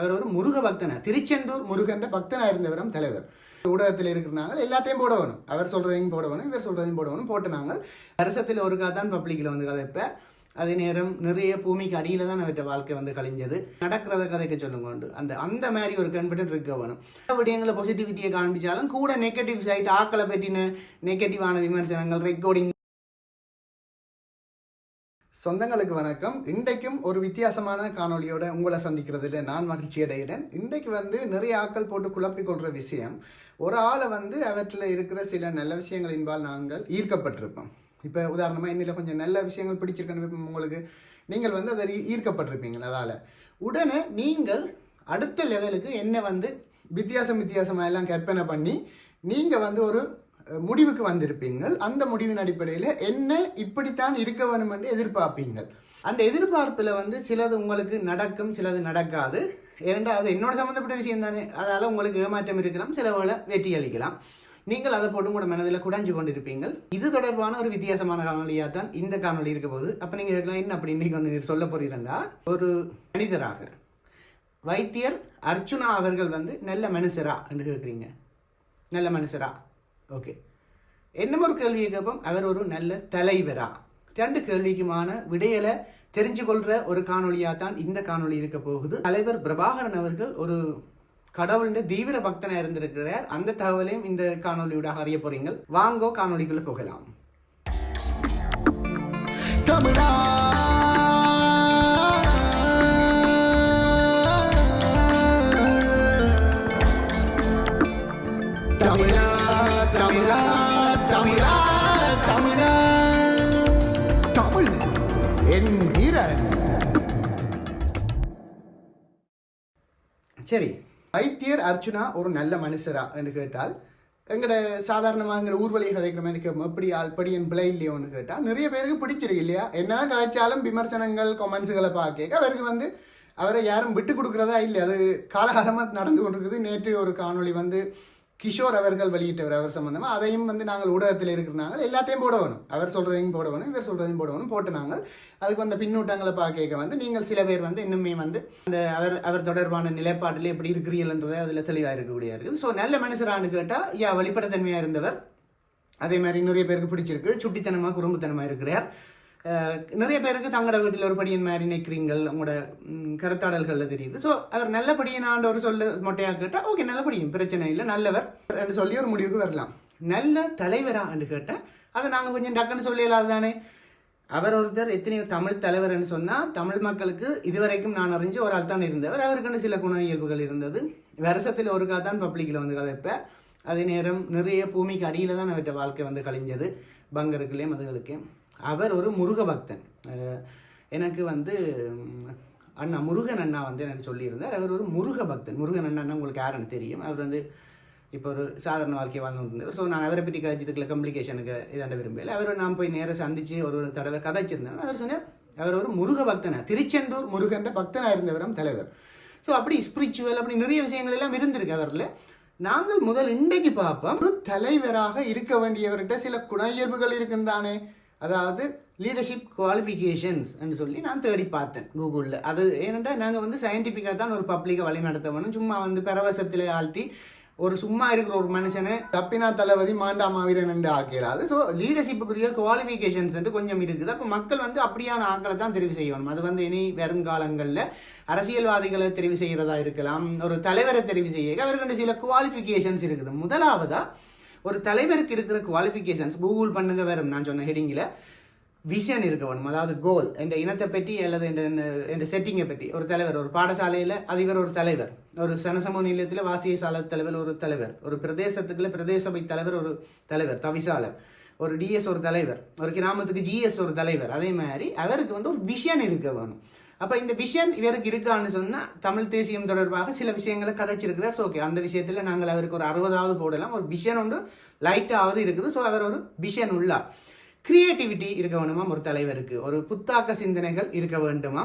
அவர் ஒரு முருக பக்தனா? திருச்செந்தூர் முருகன்ற பக்தனா இருந்தவரும் தலைவர். ஊடகத்தில் இருக்கிறனாங்க எல்லாத்தையும் போட வேணும் அவர் சொல்றதையும் போட வேணும் இவர் சொல்றதையும் போட வேணும் போட்டு நாங்கள் வருஷத்தில் ஒரு தான் பப்ளிக்கில் வந்து கதைப்பேன் அதே நேரம் நிறைய பூமிக்கு அடியில் தான் அவற்ற வாழ்க்கை வந்து கழிஞ்சது. நடக்கிறத கதைக்கு சொல்லுங்க உண்டு. அந்த அந்த மாதிரி ஒரு கான்ஃபிடென்ட் இருக்க வேணும். விடயங்களை பாசிட்டிவிட்டியை காண்பிச்சாலும் கூட நெகட்டிவ் சைட் ஆக்களை பற்றின நெகட்டிவான விமர்சனங்கள் ரெக்கார்டிங் சொந்தங்களுக்கு வணக்கம். இன்றைக்கும் ஒரு வித்தியாசமான காணொலியோட உங்களை சந்திக்கிறதுல நான் மகிழ்ச்சி அடைகிறேன். இன்றைக்கு வந்து நிறைய ஆக்கள் போட்டு குழப்பிக் கொள்கிற விஷயம் ஒரு ஆளை வந்து அவற்றில் இருக்கிற சில நல்ல விஷயங்களின்பால் நாங்கள் ஈர்க்கப்பட்டிருப்போம். இப்போ உதாரணமாக என்னில் கொஞ்சம் நல்ல விஷயங்கள் பிடிச்சிருக்கேன்னு உங்களுக்கு நீங்கள் வந்து அதை ஈ- ஈர்க்கப்பட்டிருப்பீங்க அதால். உடனே நீங்கள் அடுத்த லெவலுக்கு என்ன வந்து வித்தியாசம் வித்தியாசமாக எல்லாம் கற்பனை பண்ணி நீங்கள் வந்து ஒரு முடிவுக்கு வந்திருப்பீங்கள். அந்த முடிவின் அடிப்படையில் என்ன இப்படித்தான் இருக்க வேணும் என்று எதிர்பார்ப்பீங்கள். அந்த எதிர்பார்ப்பில் வந்து சிலது உங்களுக்கு நடக்கும் சிலது நடக்காது. ஏனென்றால் அது என்னோட சம்மந்தப்பட்ட விஷயம் தானே. அதால் உங்களுக்கு ஏமாற்றம் இருக்கலாம் சில வேளை வெற்றி அளிக்கலாம். நீங்கள் அதை போட்டு உங்களோட மனதில் குடைஞ்சு கொண்டிருப்பீங்கள். இது தொடர்பான ஒரு வித்தியாசமான காணொலியாக தான் இந்த காணொலி இருக்க போகுது. அப்போ நீங்கள் இருக்கலாம் என்ன அப்படி இன்னைக்கு வந்து சொல்ல போறீங்கன்னா ஒரு மனிதராக வைத்தியர் அர்ச்சுனா அவர்கள் வந்து நல்ல மனுஷரா என்று கேட்குறீங்க. நல்ல மனுஷரா. ஓகே என்னமோ ஒரு கேள்வியை கேட்போம்? அவர் ஒரு நல்ல தலைவரா? ரெண்டு கேள்விக்குமான விடையலை தெரிஞ்சு கொள்கிற ஒரு காணொலியாக தான் இந்த காணொளி இருக்க போகுது. தலைவர் பிரபாகரன் அவர்கள் ஒரு கடவுளின் தீவிர பக்தனாக இருந்திருக்கிறார். அந்த தகவலையும் இந்த காணொலியோட அறிய போறீங்க வாங்கோ காணொலிக்குள்ள போகலாம். தமிழா என்கிறன் சரி வைத்தியர் அர்ச்சுனா ஒரு நல்ல மனுஷரா என்று கேட்டால் எங்கட சாதாரணமாக எங்கட ஊர்வலியை கதைக்கிற மாதிரி கேட்போம் எப்படி ஆள் படி என் பிள்ளை இல்லையோன்னு கேட்டால் நிறைய பேருக்கு பிடிச்சிருக்கு இல்லையா? என்ன கதைச்சாலும் விமர்சனங்கள் கொமெண்ட்ஸுகளை பார்க்க அவருக்கு வந்து அவரை யாரும் விட்டு கொடுக்குறதா இல்லை அது காலகாலமாக நடந்து கொண்டிருக்குது. நேற்று ஒரு காணொளி வந்து கிஷோர் அவர்கள் வெளியிட்டவர் அவர் சம்பந்தமாக அதையும் வந்து நாங்கள் ஊடகத்தில் இருக்கிறனாங்க எல்லாத்தையும் போட வேணும் அவர் சொல்கிறதையும் போட வேணும் இவர் சொல்கிறதையும் போட வேணும் போட்டு நாங்கள் அதுக்கு வந்த பின்னூட்டங்களை பார்க்க வந்து நீங்கள் சில பேர் வந்து இன்னுமே வந்து அந்த அவர் அவர் தொடர்பான நிலைப்பாட்டில் எப்படி இருக்கிறீர்கள்ன்றதை அதில் தெளிவாக இருக்கக்கூடிய இருக்குது. ஸோ நல்ல மனுஷரான்னு கேட்டால் யா வெளிப்படைத்தன்மையாக இருந்தவர். அதே மாதிரி நிறைய பேருக்கு பிடிச்சிருக்கு. சுட்டித்தனமாக குறும்புத்தனமாக இருக்கிறார். நிறைய பேருக்கு தங்களோட வீட்டில் ஒரு படியன் மாதிரி நிற்கிறீங்கள் உங்களோட கருத்தாடல்களில் தெரியுது. ஸோ அவர் நல்ல ஒரு சொல்ல மொட்டையாக கேட்டால் ஓகே நல்லபடியும் பிரச்சனை இல்லை நல்லவர் என்று சொல்லி ஒரு முடிவுக்கு வரலாம். நல்ல தலைவரா? என்று கேட்டால் அதை நாங்கள் கொஞ்சம் டக்குன்னு சொல்லிடலாம் தானே அவர் ஒருத்தர் எத்தனையோ தமிழ் தலைவர்னு சொன்னால் தமிழ் மக்களுக்கு இதுவரைக்கும் நான் அறிஞ்ச ஒரு ஆள் தான் இருந்தவர். அவருக்குன்னு சில குண இயல்புகள் இருந்தது. வருஷத்தில் ஒருக்கா தான் பப்ளிக்கில் வந்து கதைப்பேன் அதே நேரம் நிறைய பூமிக்கு அடியில் தான் அவற்ற வாழ்க்கை வந்து கழிஞ்சது. பங்கருக்குள்ளேயும் அதுகளுக்கே அவர் ஒரு முருக பக்தன். எனக்கு வந்து அண்ணா முருகன் அண்ணா வந்து எனக்கு சொல்லியிருந்தார். அவர் ஒரு முருக பக்தன். முருகன் அண்ணா உங்களுக்கு யாருன்னு தெரியும்? அவர் வந்து இப்போ ஒரு சாதாரண வாழ்க்கையை வாழ்ந்து இருந்தவர் ஸோ நான் அவரை பற்றி கதைச்சதுக்குள்ள கம்ப்ளிகேஷனுக்கு இதாண்ட விரும்பலை அவரை நான் போய் நேராக சந்தித்து ஒரு ஒரு தடவை கதைச்சிருந்தேன். அவர் சொன்னார் அவர் ஒரு முருக பக்தனாக திருச்செந்தூர் முருகன்ற பக்தனா இருந்தவரும் தலைவர். ஸோ அப்படி ஸ்பிரிச்சுவல் அப்படி நிறைய விஷயங்கள் எல்லாம் இருந்திருக்கு அவரில். நாங்கள் முதல் இன்றைக்கு பார்ப்போம் ஒரு தலைவராக இருக்க வேண்டியவர்கிட்ட சில குண இயல்புகள் இருக்குந்தானே? அதாவது லீடர்ஷிப் குவாலிஃபிகேஷன்ஸ் சொல்லி நான் தேடி பார்த்தேன் கூகுளில். அது ஏனென்றால் நாங்கள் வந்து சயின்டிஃபிக்காக தான் ஒரு பப்ளிக்கை வழி நடத்தவனும் சும்மா வந்து பரவசத்தில் ஆழ்த்தி ஒரு சும்மா இருக்கிற ஒரு மனுஷனை தப்பினா தளபதி மாண்டா மாவீரன் என்று ஆக்கிறாது ஸோ லீடர்ஷிப்புக்குரிய குவாலிஃபிகேஷன்ஸ் வந்து கொஞ்சம் இருக்குது. அப்போ மக்கள் வந்து அப்படியான ஆட்களை தான் தெரிவு செய்யணும். அது வந்து இனி வருங்காலங்களில் அரசியல்வாதிகளை தெரிவு செய்கிறதா இருக்கலாம் ஒரு தலைவரை தெரிவு செய்ய அவர்கள் சில குவாலிஃபிகேஷன்ஸ் இருக்குது. முதலாவதாக ஒரு தலைவருக்கு இருக்கிற குவாலிஃபிகேஷன்ஸ் கூகுள் பண்ணுங்க வேற நான் சொன்ன ஹெடிங்கில் விஷன் இருக்க வேணும். அதாவது கோல் என்ற இனத்தை பற்றி அல்லது என் என்ற செட்டிங்கை பற்றி. ஒரு தலைவர் ஒரு பாடசாலையில் அதிபர் ஒரு தலைவர் ஒரு சனசமூக நிலையத்தில் வாசிய சாலை தலைவர் ஒரு தலைவர் ஒரு பிரதேசத்துக்குள்ள பிரதேச சபை தலைவர் ஒரு தலைவர் தவிசாளர் ஒரு டிஎஸ் ஒரு தலைவர் ஒரு கிராமத்துக்கு ஜிஎஸ் ஒரு தலைவர் அதே மாதிரி அவருக்கு வந்து ஒரு விஷன் இருக்க வேணும். அப்போ இந்த விஷயம் இவருக்கு இருக்கான்னு சொன்னால் தமிழ் தேசியம் தொடர்பாக சில விஷயங்களை கதைச்சிருக்கிறார். ஸோ ஓகே அந்த விஷயத்தில் நாங்கள் அவருக்கு ஒரு அறுபதாவது போடலாம். ஒரு விஷன் ஒன்று லைட்டாவது இருக்குது. ஸோ அவர் ஒரு விஷன் உள்ளார். கிரியேட்டிவிட்டி இருக்க வேணுமா ஒரு தலைவருக்கு. ஒரு புத்தாக்க சிந்தனைகள் இருக்க வேண்டுமா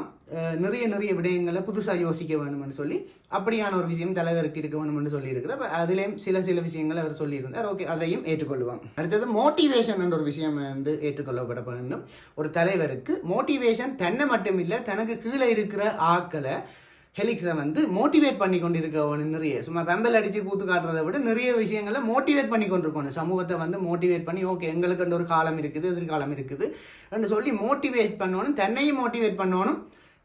நிறைய நிறைய விடயங்களை புதுசாக யோசிக்க வேணும்னு சொல்லி அப்படியான ஒரு விஷயம் தலைவருக்கு இருக்க வேணும்னு சொல்லியிருக்கிறார். அப்போ அதுலேயும் சில சில விஷயங்களை அவர் சொல்லியிருந்தார். ஓகே அதையும் ஏற்றுக்கொள்வோம் அடுத்தது மோட்டிவேஷன் என்ற ஒரு விஷயம் வந்து ஏற்றுக்கொள்ளப்பட வேண்டும். ஒரு தலைவருக்கு மோட்டிவேஷன் தன்னை மட்டும் இல்லை தனக்கு கீழே இருக்கிற ஆக்களை ஹெலிக்ஸை வந்து மோட்டிவேட் பண்ணி கொண்டிருக்க நிறைய. சும்மா பெம்பல் அடித்து கூத்து காட்டுறதை விட நிறைய விஷயங்களை மோட்டிவேட் பண்ணி கொண்டிருக்கணும் சமூகத்தை வந்து மோட்டிவேட் பண்ணி ஓகே எங்களுக்கு ஒரு காலம் இருக்குது எதிர்காலம் இருக்குது. என்று சொல்லி மோட்டிவேட் பண்ணணும் தன்னையும் மோட்டிவேட் பண்ணணும்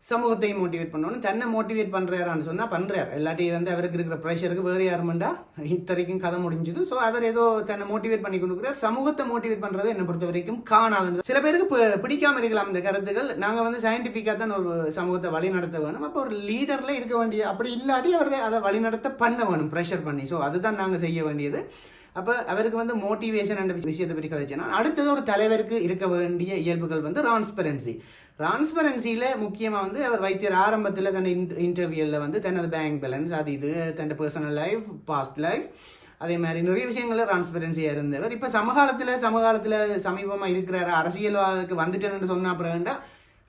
சமூகத்தையும் மோட்டிவேட் பண்ணணும். தன்னை மோட்டிவேட் பண்ணுறாரான்னு சொன்னால் பண்ணுறார் எல்லாத்தையும் வந்து அவருக்கு இருக்கிற ப்ரெஷருக்கு வேறு யாருமெண்டா இத்தனைக்கும் கதை முடிஞ்சுது. ஸோ அவர் ஏதோ தன்னை மோட்டிவேட் பண்ணி கொடுக்குறார். சமூகத்தை மோட்டிவேட் பண்ணுறது என்னை பொறுத்த வரைக்கும் காணாது சில பேருக்கு பி- பிடிக்காம இருக்கலாம் இந்த கருத்துக்கள். நாங்கள் வந்து சயின்டிஃபிக்காக தான் ஒரு சமூகத்தை வழி நடத்த வேணும். அப்போ ஒரு லீடரில் இருக்க வேண்டிய அப்படி இல்லாட்டி அவரை அதை வழிநடத்த பண்ண வேணும் ப்ரெஷர் பண்ணி. ஸோ அதுதான் நாங்கள் செய்ய வேண்டியது. அப்போ அவருக்கு வந்து மோட்டிவேஷன் என்ற விஷயத்தை பற்றி கதைச்சேன்னா அடுத்தது ஒரு தலைவருக்கு இருக்க வேண்டிய இயல்புகள் வந்து டிரான்ஸ்பரன்சி டிரான்ஸ்பரன்சியில் முக்கியமாக வந்து அவர் வைத்தியர் ஆரம்பத்தில் தன் இன்டர்வியூவில் வந்து தனது பேங்க் பேலன்ஸ் அது இது தன் பர்சனல் லைஃப் பாஸ்ட் லைஃப் அதே மாதிரி நிறைய விஷயங்களில் டிரான்ஸ்பரன்சியாக இருந்தவர். இப்போ சமகாலத்தில் சமகாலத்தில் சமீபமாக இருக்கிற அரசியல்வாதிக்கு வந்துட்டேன்னு சொன்னால் அப்புறம்டா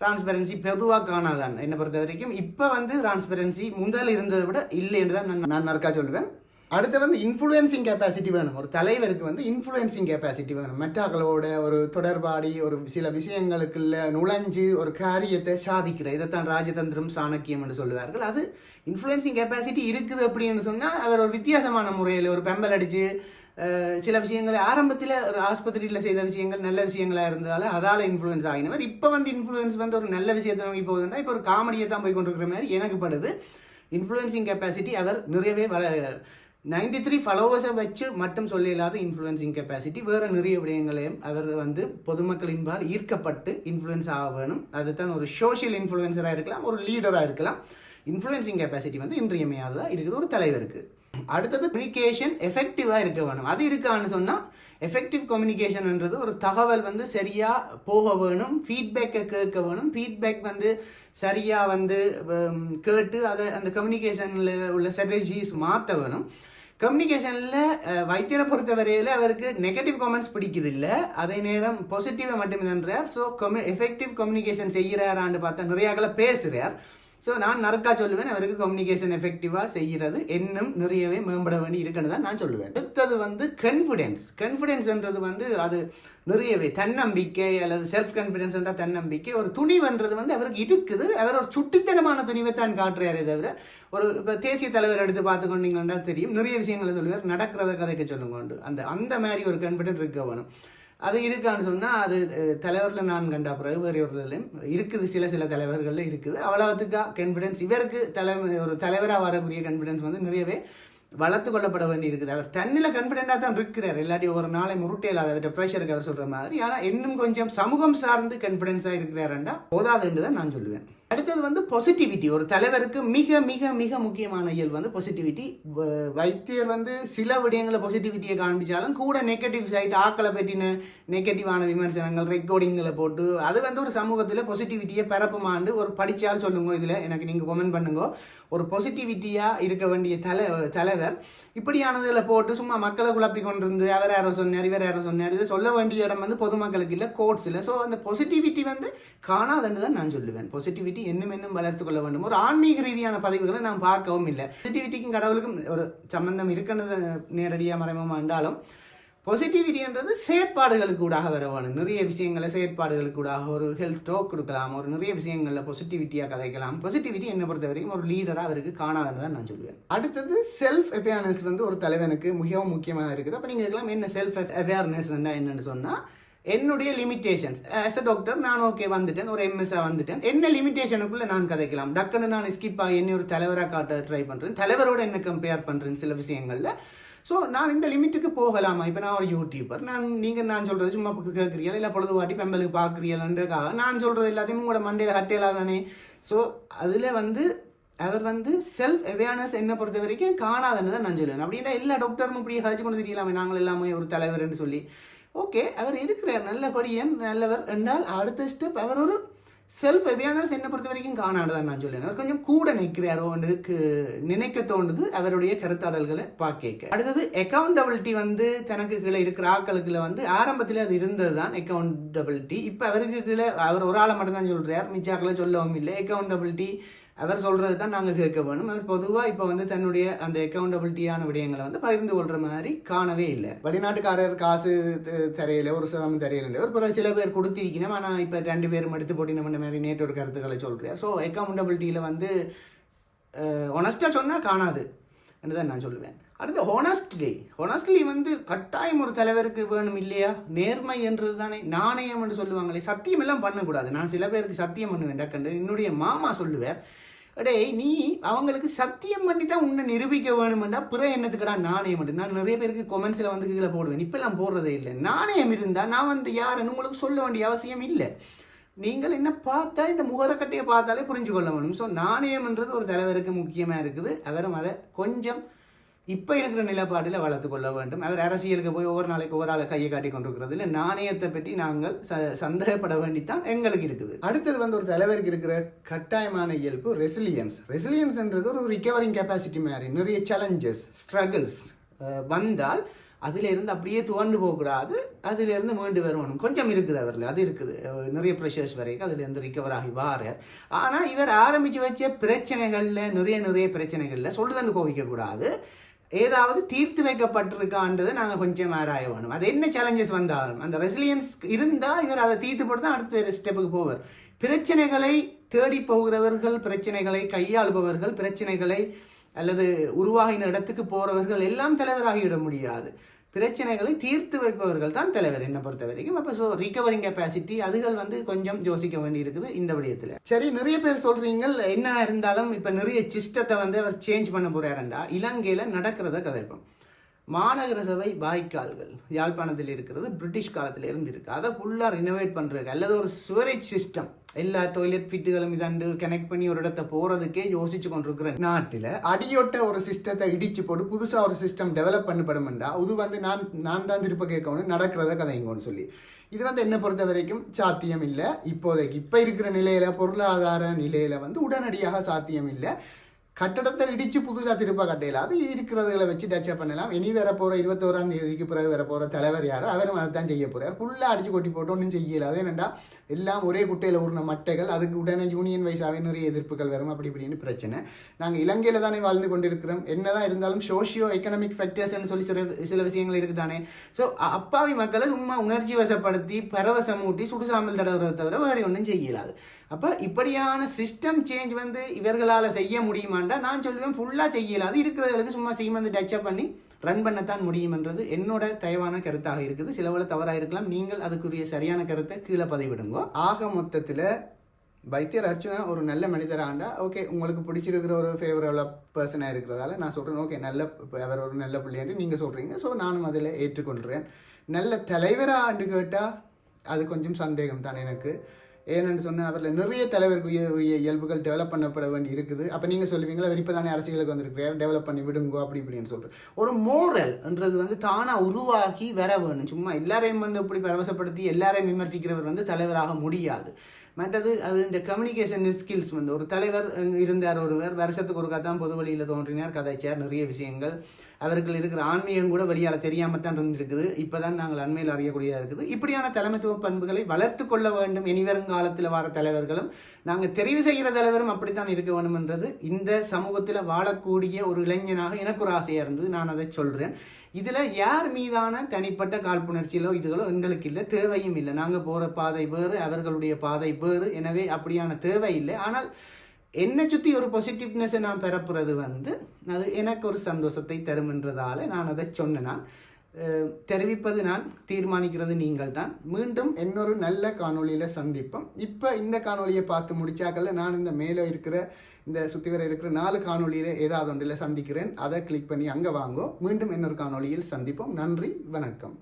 டிரான்ஸ்பரன்சி பொதுவாக காணாதான் என்னை பொறுத்த வரைக்கும் இப்போ வந்து டிரான்ஸ்பரன்சி முதல் இருந்ததை விட இல்லைன்னு தான் நான் நான் நறுக்கா சொல்லுவேன் அடுத்து வந்து இன்ஃப்ளூயன்சிங் கெப்பாசிட்டி வேணும். ஒரு தலைவருக்கு வந்து இன்ஃப்ளூயன்சிங் கெப்பாசிட்டி வேணும். மற்றவர்களோட ஒரு தொடர்பாடி ஒரு சில விஷயங்களுக்குள்ள நுழைஞ்சு ஒரு காரியத்தை சாதிக்கிற இதைத்தான் ராஜதந்திரம் சாணக்கியம் என்று சொல்லுவார்கள். அது இன்ஃப்ளூயன்சிங் கெப்பாசிட்டி இருக்குது அப்படின்னு சொன்னால் அவர் ஒரு வித்தியாசமான முறையில் ஒரு பெம்பல் அடிச்சு சில விஷயங்களை ஆரம்பத்தில் ஒரு ஆஸ்பத்திரியில் செய்த விஷயங்கள் நல்ல விஷயங்களாக இருந்தாலும் அதால் இன்ஃப்ளூயன்ஸ் ஆகினவர். இப்போ வந்து இன்ஃப்ளூயன்ஸ் வந்து ஒரு நல்ல விஷயத்தை நோக்கி போகுதுன்னா இப்போ ஒரு காமெடியை தான் போய் கொண்டிருக்கிற மாதிரி எனக்கு படுது. இன்ஃப்ளூயன்சிங் கெப்பாசிட்டி அவர் நிறையவே வள நைன்டி த்ரீ ஃபாலோவர்ஸை வச்சு மட்டும் சொல்ல இல்லாத இன்ஃப்ளூயன்சிங் கெப்பாசிட்டி வேறு நிறைய விடயங்களையும் அவர் வந்து பொதுமக்களின்பால் ஈர்க்கப்பட்டு இன்ஃப்ளூயன்ஸ் ஆக வேணும். அதுதான் ஒரு சோஷியல் இன்ஃப்ளூயன்சராக இருக்கலாம் ஒரு லீடராக இருக்கலாம். இன்ஃப்ளூயன்சிங் கெப்பாசிட்டி வந்து இன்றியமையாததாக இருக்குது ஒரு தலைவருக்கு. அடுத்தது கம்யூனிகேஷன் எஃபெக்டிவாக இருக்க வேணும். அது இருக்கான்னு சொன்னால் எஃபெக்டிவ் கம்யூனிகேஷன்ன்றது ஒரு தகவல் வந்து சரியாக போக வேணும் ஃபீட்பேக்கை கேட்க வேணும். ஃபீட்பேக் வந்து சரியாக வந்து கேட்டு அதை அந்த கம்யூனிகேஷனில் உள்ள ஸ்ட்ராட்டஜிஸ் மாற்ற வேணும். கம்யூனிகேஷனில் வைத்தியரை பொறுத்த வரையில் அவருக்கு நெகட்டிவ் கமெண்ட்ஸ் பிடிக்குது இல்லை அதே நேரம் பாசிட்டிவை மட்டுமே தன்றார் ஸோ கம்யூ எஃபெக்டிவ் கம்யூனிகேஷன் செய்கிறாரான்னு பார்த்தா நிறையாக்களை பேசுகிறார் ஸோ நான் நறுக்கா சொல்லுவேன் அவருக்கு கம்யூனிகேஷன் எஃபெக்டிவாக செய்கிறது இன்னும் நிறையவே மேம்பட வேண்டி இருக்குன்னு தான் நான் சொல்லுவேன். அடுத்தது வந்து கன்ஃபிடென்ஸ் கன்ஃபிடென்ஸ்ன்றது வந்து அது நிறையவே தன்னம்பிக்கை அல்லது செல்ஃப் கான்ஃபிடென்ஸ்ன்ற தன்னம்பிக்கை. ஒரு துணிவுன்றது வந்து அவருக்கு இருக்குது அவர் ஒரு சுட்டித்தனமான துணிவை தான் காட்டுறாரே தவிர ஒரு இப்போ தேசிய தலைவர் எடுத்து பார்த்துக்கொண்டீங்கன்னா தெரியும். நிறைய விஷயங்களை சொல்லுவார் நடக்கிறத கதைக்கு சொல்லுங்க அந்த அந்த மாதிரி ஒரு கான்ஃபிடென்ட் இருக்க வேணும். அது இருக்கான்னு சொன்னால் அது தலைவரில் நான் கண்ட பிறகு வேறு ஒருத்தர்லையும் இருக்குது சில சில தலைவர்களில் இருக்குது. அவ்வளோத்துக்கா கான்ஃபிடன்ஸ் இவருக்கு தலைமை ஒரு தலைவராக வரக்கூடிய கான்ஃபிடன்ஸ் வந்து நிறையவே வளர்த்து கொள்ளப்பட வேண்டி இருக்குது அவர் தன்னில் கான்ஃபிடென்ட்டாக தான் இருக்கிறார். இல்லாட்டி ஒரு நாளை முருட்டையில் அவர்கிட்ட ப்ரெஷருக்கு அவர் சொல்கிற மாதிரி. ஆனால் இன்னும் கொஞ்சம் சமூகம் சார்ந்து கான்ஃபிடென்ஸாக இருக்கிறாருண்டா போதாதுன்னு தான் நான் சொல்லுவேன். அடுத்தது வந்து பாசிட்டிவிட்டி ஒரு தலைவருக்கு மிக மிக மிக முக்கியமான இயல் வந்து பாசிட்டிவிட்டி வைத்தியர் வந்து சில விடயங்களை பாசிட்டிவிட்டியை காண்பிச்சாலும் கூட நெகட்டிவ் சைட் ஆக்களை பற்றின நெகட்டிவான விமர்சனங்கள் ரெக்கார்டிங்களை போட்டு அது வந்து ஒரு சமூகத்தில் பாசிட்டிவிட்டியை பரப்புமாண்டு ஒரு படித்தால் சொல்லுங்க இதில் எனக்கு நீங்கள் கமெண்ட் பண்ணுங்க. ஒரு பாசிட்டிவிட்டியாக இருக்க வேண்டிய தலை தலைவர் இப்படியானதில் போட்டு சும்மா மக்களை குழப்பி கொண்டிருந்து அவர் யாரோ சொன்னார் இவர் யாரோ சொன்னார் இதை சொல்ல வேண்டிய இடம் வந்து பொதுமக்களுக்கு இல்லை கோர்ட்ஸ் இல்லை ஸோ அந்த பாசிட்டிவிட்டி வந்து காணாதுன்னு தான் நான் சொல்லுவேன். பாசிட்டிவிட்டி என்னும் வளர்த்து கொள்ள வேண்டும். ஒரு ஆன்மீக ரீதியான பதிவுகளை நாம் பார்க்கவும் இல்லை. பாசிட்டிவிட்டிக்கும் கடவுளுக்கும் ஒரு சம்பந்தம் இருக்கிறது நேரடியாக மறைமுகமாக இருந்தாலும் பாசிட்டிவிட்டின்றது செயற்பாடுகளுக்கு கூடாக வர வேணும் நிறைய விஷயங்களை செயற்பாடுகளுக்கு ஊடாக ஒரு ஹெல்த் டோக் கொடுக்கலாம் ஒரு நிறைய விஷயங்களில் பாசிட்டிவிட்டியாக கதைக்கலாம். பாசிட்டிவிட்டி என்னை பொறுத்த வரைக்கும் ஒரு லீடராக அவருக்கு காணாதுன்னு தான் நான் சொல்லுவேன் அடுத்தது செல்ஃப் அவேர்னஸ் வந்து ஒரு தலைவனுக்கு மிகவும் முக்கியமாக இருக்குது. அப்போ நீங்கள் இருக்கலாம் என்ன செல்ஃப் அவேர்னஸ் என்னன்னு சொன்னால் என்னுடைய லிமிட்டேஷன்ஸ் ஆஸ் அ டாக்டர் நான் ஓகே வந்துட்டேன். ஒரு எம்எஸ்ஆ வந்துட்டேன். என்ன லிமிட்டேஷனுக்குள்ள நான் கதைக்கலாம்? டக்குன்னு நான் ஸ்கிப் ஆகி என்ன ஒரு தலைவராக காட்ட ட்ரை பண்ணுறேன் தலைவரோட என்ன கம்பேர் பண்ணுறேன் சில விஷயங்களில். ஸோ நான் இந்த லிமிட்டுக்கு போகலாமா? இப்போ நான் ஒரு யூடியூபர் நான் நீங்கள் நான் சொல்கிறது சும்மா கேட்குறீங்களா இல்லை பொழுதுவாட்டி பெம்பலுக்கு பார்க்குறீங்களான்றக்காக நான் சொல்கிறது எல்லாத்தையும் உங்களோட மண்டையில் கட்டையிலா தானே. ஸோ அதில் வந்து அவர் வந்து செல்ஃப் அவேர்னஸ் என்ன பொறுத்த வரைக்கும் காணாதன்னு தான் நான் சொல்லுவேன். அப்படின்னா எல்லா டாக்டரும் இப்படி கழிச்சு கொண்டு தெரியலாமே. நாங்கள் எல்லாமே ஒரு தலைவர்னு சொல்லி. ஓகே அவர் இருக்கிறார் நல்லபடியன் நல்லவர். என்றால் அடுத்த ஸ்டெப் அவர் ஒரு செல்ஃப் அவேர்னஸ் என்னை பொறுத்த வரைக்கும் காணாடுதான் நான் சொல்லுவேன். அவர் கொஞ்சம் கூட நிற்கிறாரோன்னு நினைக்க தோணுது அவருடைய கருத்தாடல்களை பார்க்க அடுத்தது அக்கௌண்டபிலிட்டி வந்து தனக்கு கீழே இருக்கிற ஆட்களுக்குள்ள வந்து ஆரம்பத்தில் அது இருந்தது தான் அக்கௌண்டபிலிட்டி இப்போ அவருக்கு கீழே அவர் ஒரு ஆளை மட்டும் தான் சொல்கிறார் மிச்சாக்களை சொல்லவும் இல்லை. அக்கௌண்டபிலிட்டி அவர் சொல்கிறது தான் நாங்கள் கேட்க வேணும். அவர் பொதுவாக இப்போ வந்து தன்னுடைய அந்த அக்கௌண்டபிலிட்டியான விடயங்களை வந்து பகிர்ந்து கொள்கிற மாதிரி காணவே இல்லை. வெளிநாட்டுக்காரர் காசு த- ஒரு சதம் தரையில ஒரு பிறகு சில பேர் கொடுத்திருக்கணும். ஆனால் இப்போ ரெண்டு பேரும் எடுத்து போட்டின மாதிரி நேற்றோட கருத்துக்களை சொல்கிறார் ஸோ அக்கௌண்டபிலிட்டியில் வந்து ஒனஸ்ட்டாக சொன்னால் காணாது. என்று தான் நான் சொல்லுவேன். அடுத்து ஹோனஸ்ட்லி ஹோனஸ்ட்லி வந்து கட்டாயம் ஒரு தலைவருக்கு வேணும் இல்லையா? நேர்மை என்றது தானே. நாணயம் என்று சொல்லுவாங்களே. சத்தியம் எல்லாம் பண்ணக்கூடாது. நான் சில பேருக்கு சத்தியம் பண்ணுவேன். டக்கண்டு என்னுடைய மாமா சொல்லுவார். அடே நீ அவங்களுக்கு சத்தியம் பண்ணி தான் உன்னை நிரூபிக்க வேணுமெண்டா பிற என்னத்துக்கடா நாணயம் மட்டும் நான் நிறைய பேருக்கு கொமெண்ட்ஸில் வந்து கீழே போடுவேன். இப்பெல்லாம் போடுறதே இல்லை. நாணயம் இருந்தால் நான் வந்து யாருன்னு உங்களுக்கு சொல்ல வேண்டிய அவசியம் இல்லை. நீங்கள் என்ன பார்த்தா இந்த முகரக்கட்டையை பார்த்தாலே புரிஞ்சு கொள்ள வேணும் ஸோ நாணயம்ன்றது ஒரு தலைவருக்கு முக்கியமாக இருக்குது. அவரும் அதை கொஞ்சம் இப்போ இருக்கிற நிலப்பாட்டில் வளர்த்து கொள்ள வேண்டும். அவர் அரசியலுக்கு போய் ஒவ்வொரு நாளைக்கு ஒவ்வொரு ஆளை கையை காட்டி கொண்டிருக்கிறது இல்லை. நாணயத்தை பற்றி நாங்கள் ச சந்தேகப்பட வேண்டித்தான் எங்களுக்கு இருக்குது. அடுத்தது வந்து ஒரு தலைவருக்கு இருக்கிற கட்டாயமான இயல்பு ரெசிலியன்ஸ் ரெசிலியன்ஸ்ன்றது ஒரு ரிகவரிங் கெப்பாசிட்டி மாதிரி நிறைய சேலஞ்சஸ் ஸ்ட்ரகிள்ஸ் வந்தால் அதிலிருந்து அப்படியே துவண்டு போகக்கூடாது. அதிலிருந்து மீண்டு வரணும் கொஞ்சம் இருக்குது அவரில். அது இருக்குது. நிறைய ப்ரெஷர்ஸ் வரைக்கும் அதுலேருந்து ரிகவர் ஆகி வாரார். ஆனால் இவர் ஆரம்பித்து வச்ச பிரச்சனைகளில் நிறைய நிறைய பிரச்சனைகளில் சொல்லுதண்டு கோவிக்கக்கூடாது. ஏதாவது தீர்த்து வைக்கப்பட்டிருக்கான்றதை நாங்கள் கொஞ்சம் ஆராய வேணும். அது என்ன சேலஞ்சஸ் வந்தாலும் அந்த ரெசிலியன்ஸ் இருந்தால் இவர் அதை தீர்த்து போட்டு தான் அடுத்த ஸ்டெப்புக்கு போவார். பிரச்சனைகளை தேடி போகிறவர்கள் பிரச்சனைகளை கையாளுபவர்கள் பிரச்சனைகளை அல்லது உருவாகின இடத்துக்கு போறவர்கள் எல்லாம் தலைவராகிவிட முடியாது. பிரச்சனைகளை தீர்த்து வைப்பவர்கள் தான் தலைவர் என்னை பொறுத்த வரைக்கும். அப்போ ஸோ ரிகவரிங் கெப்பாசிட்டி அதுகள் வந்து கொஞ்சம் யோசிக்க வேண்டி இருக்குது இந்த விடயத்தில். சரி நிறைய பேர் சொல்றீங்க என்ன இருந்தாலும் இப்போ நிறைய சிஸ்டத்தை வந்து அவர் சேஞ்ச் பண்ண போறாருண்டா? இலங்கையில் நடக்கிறத கதைப்போம். மாநகர சபை வாய்க்கால்கள் யாழ்ப்பாணத்தில் இருக்கிறது பிரிட்டிஷ் காலத்தில் இருந்து அதை ஃபுல்லாக ரினோவேட் பண்ணுறதுக்கு அல்லது ஒரு சுவரேஜ் சிஸ்டம் எல்லா டாய்லெட் ஃபிட்டுகளும் இதாண்டு கனெக்ட் பண்ணி ஒரு இடத்த போகிறதுக்கே யோசிச்சு கொண்டிருக்கிற நாட்டில் அடியோட்ட ஒரு சிஸ்டத்தை இடிச்சு போட்டு புதுசாக ஒரு சிஸ்டம் டெவலப் பண்ணப்படுமெண்டா? இது வந்து நான் நான் தான் திருப்ப கேட்கணும். நடக்கிறத கதைங்கன்னு சொல்லி. இது வந்து என்னை பொறுத்த வரைக்கும் சாத்தியம் இல்லை இப்போதைக்கு இப்போ இருக்கிற நிலையில் பொருளாதார நிலையில் வந்து உடனடியாக சாத்தியம் இல்லை கட்டடத்தை இடித்து புதுசாக திருப்ப கட்டையில் அது இருக்கிறதுகளை வச்சு டச்சப் பண்ணலாம். இனி வர போகிற இருபத்தோராம் தேதிக்கு பிறகு வர போகிற தலைவர் யாரோ அவரும் அதை தான் செய்ய போகிறார் ஃபுல்லாக அடிச்சு கொட்டி போட்டு ஒன்றும் செய்யல. அது என்னென்னா எல்லாம் ஒரே குட்டையில் ஊர்ன மட்டைகள். அதுக்கு உடனே யூனியன் வைஸாகவே நிறைய எதிர்ப்புகள் வரும். அப்படி இப்படின்னு பிரச்சனை. நாங்கள் இலங்கையில் தானே வாழ்ந்து கொண்டிருக்கிறோம். என்னதான் இருந்தாலும் சோஷியோ எக்கனாமிக் ஃபேக்டர்ஸ்ன்னு சொல்லி சில சில விஷயங்கள் இருக்குது தானே ஸோ அப்பாவி மக்களை சும்மா உணர்ச்சி வசப்படுத்தி பரவசம் ஊட்டி சுடுசாமல் தடவை தவிர வேறு ஒன்றும் செய்யலாது அப்போ இப்படியான சிஸ்டம் சேஞ்ச் வந்து இவர்களால் செய்ய முடியுமாண்டா நான் சொல்லுவேன். ஃபுல்லாக செய்யலாது இருக்கிறவர்களுக்கு சும்மா செய்யும் வந்து டச்சப் பண்ணி ரன் பண்ணத்தான் முடியும்ன்றது என்னோட தயவான கருத்தாக இருக்குது. சிலவில் தவறாக இருக்கலாம். நீங்கள் அதுக்குரிய சரியான கருத்தை கீழே பதிவிடுங்க. ஆக மொத்தத்தில் வைத்தியர் அர்ச்சனா ஒரு நல்ல மனிதராண்டா? ஓகே உங்களுக்கு பிடிச்சிருக்கிற ஒரு ஃபேவரபிள் பர்சனாக இருக்கிறதால நான் சொல்கிறேன் ஓகே நல்ல அவர் ஒரு நல்ல பிள்ளைன்னு நீங்கள் சொல்கிறீங்க ஸோ நானும் அதில் ஏற்றுக்கொள்கிறேன் நல்ல தலைவராக ஆண்டு கேட்டால் அது கொஞ்சம் சந்தேகம் தான் எனக்கு. ஏன்னு சொன்னால் அதில் நிறைய தலைவருக்கு உரிய உரிய இயல்புகள் டெவலப் பண்ணப்பட வேண்டி இருக்குது. அப்போ நீங்கள் சொல்லுவீங்களா அவர் இப்போ தானே அரசியலுக்கு வந்திருக்கிறார் டெவலப் பண்ணி விடுங்கோ அப்படி இப்படின்னு சொல்லிட்டு. ஒரு மோரல்ன்றது வந்து தானாக உருவாக்கி வர வேணும். சும்மா எல்லாரையும் வந்து இப்படி பரவசப்படுத்தி எல்லாரையும் விமர்சிக்கிறவர் வந்து தலைவராக முடியாது. மற்றது அது இந்த கம்யூனிகேஷன் ஸ்கில்ஸ் வந்து ஒரு தலைவர் இருந்தார் ஒருவர் வருஷத்துக்கு ஒரு தான் பொது வழியில் தோன்றினார் கதைச்சார் நிறைய விஷயங்கள். அவர்கள் இருக்கிற ஆன்மீகம் கூட வெளியால் தெரியாமல் தான் இருந்திருக்குது. இப்போ தான் நாங்கள் அண்மையில் அறியக்கூடியதாக இருக்குது. இப்படியான தலைமைத்துவ பண்புகளை வளர்த்து கொள்ள வேண்டும். இனிவருங்காலத்தில் வர தலைவர்களும் நாங்கள் தெரிவு செய்கிற தலைவரும் அப்படித்தான் இருக்க வேண்டும்ன்றது. இந்த சமூகத்தில் வாழக்கூடிய ஒரு இளைஞனாக எனக்கு ஒரு ஆசையாக இருந்தது. நான் அதை சொல்கிறேன் இதில் யார் மீதான தனிப்பட்ட காழ்ப்புணர்ச்சிகளோ இதுகளோ எங்களுக்கு இல்லை தேவையும் இல்லை. நாங்கள் போகிற பாதை வேறு அவர்களுடைய பாதை வேறு. எனவே அப்படியான தேவை இல்லை. ஆனால் என்னை சுற்றி ஒரு பாசிட்டிவ்னஸை நான் பெறப்புறது வந்து அது எனக்கு ஒரு சந்தோஷத்தை தருமென்றதால நான் அதை சொன்னேன். தெரிவிப்பது நான் தீர்மானிக்கிறது நீங்கள் தான். மீண்டும் இன்னொரு நல்ல காணொளியில் சந்திப்போம். இப்போ இந்த காணொளியை பார்த்து முடிச்சாக்கல்ல நான் இந்த மேலே இருக்கிற இந்த சுற்றி வர இருக்கிற நாலு காணொளியில் ஏதாவது ஒன்றில் சந்திக்கிறேன். அதை கிளிக் பண்ணி அங்கே வாங்கோ. மீண்டும் இன்னொரு காணொளியில் சந்திப்போம். நன்றி. வணக்கம்.